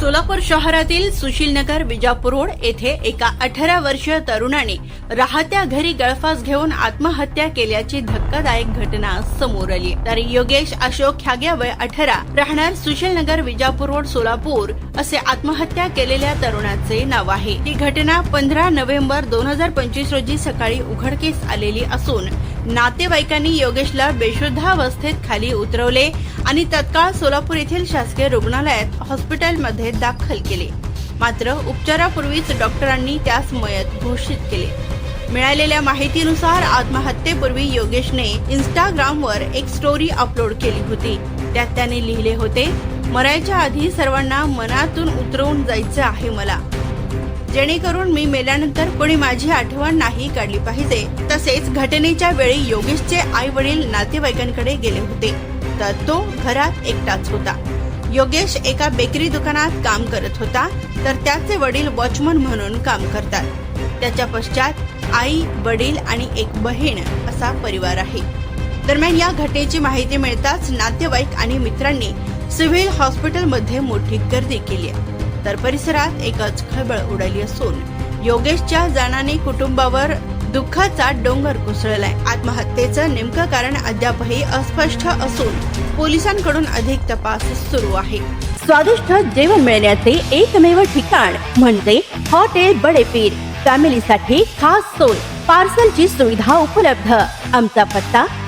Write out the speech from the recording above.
सोलापूर शहरातील सुशीलनगर विजापूर रोड येथे एका अठरा वर्षीय तरुणाने राहत्या घरी गळफास घेऊन आत्महत्या केल्याची धक्कादायक घटना समोर आली. तर योगेश अशोक ह्याग्या वय अठरा. राहणार सुशीलनगर विजापूर रोड सोलापूर असे आत्महत्या केलेल्या तरुणाचे नाव आहे. ही घटना पंधरा नोव्हेंबर दोन हजार पंचवीस रोजी सकाळी उघडकीस आलेली असून नातेवाईकांनी योगेशला बेशुद्धावस्थेत खाली उतरवले आणि तत्काळ सोलापूर येथील शासकीय रुग्णालयात हॉस्पिटलमध्ये दाखल केले. मात्र उपचारापूर्वीच डॉक्टरांनी त्यास मयत घोषित केले. मिळालेल्या माहितीनुसार आत्महत्येपूर्वी योगेशने इंस्टाग्रामवर एक स्टोरी अपलोड केली होती. त्यात त्याने लिहिले होते मरायच्या आधी सर्वांना मनातून उतरवून जायचं आहे मला. जेणेकरून मी मेल्यानंतर कोणी माझी आठवण नाही काढली पाहिजे. तसेच घटनेच्या वेळी योगेशचे आई वडील नातेवाईकांकडे गेले होते. तर तो घरात एकटाच होता. योगेश एका बेकरी दुकानात काम करत होता. तर त्याचे वडील वॉचमन म्हणून काम करतात. त्याच्या पश्चात आई वडील आणि एक बहीण असा परिवार आहे. दरम्यान या घटनेची माहिती मिळताच नातेवाईक आणि मित्रांनी सिव्हिल हॉस्पिटलमध्ये मोठी गर्दी केली आहे. तर परिसरात एकच खळबळ उडाली असून योगेशच्या जाण्याने कुटुंबावर दुःखाचा डोंगर कोसळलाय. आत्महत्येचं नेमकं कारण अद्यापही अस्पष्ट असून पोलिसांकडून अधिक तपास सुरू आहे. स्वादिष्ट जेवण मिळण्याचे एकमेव ठिकाण म्हणजे हॉटेल बडेपीर. फॅमिलीसाठी खास सोय पार्सलची सुविधा उपलब्ध. आमचा पत्ता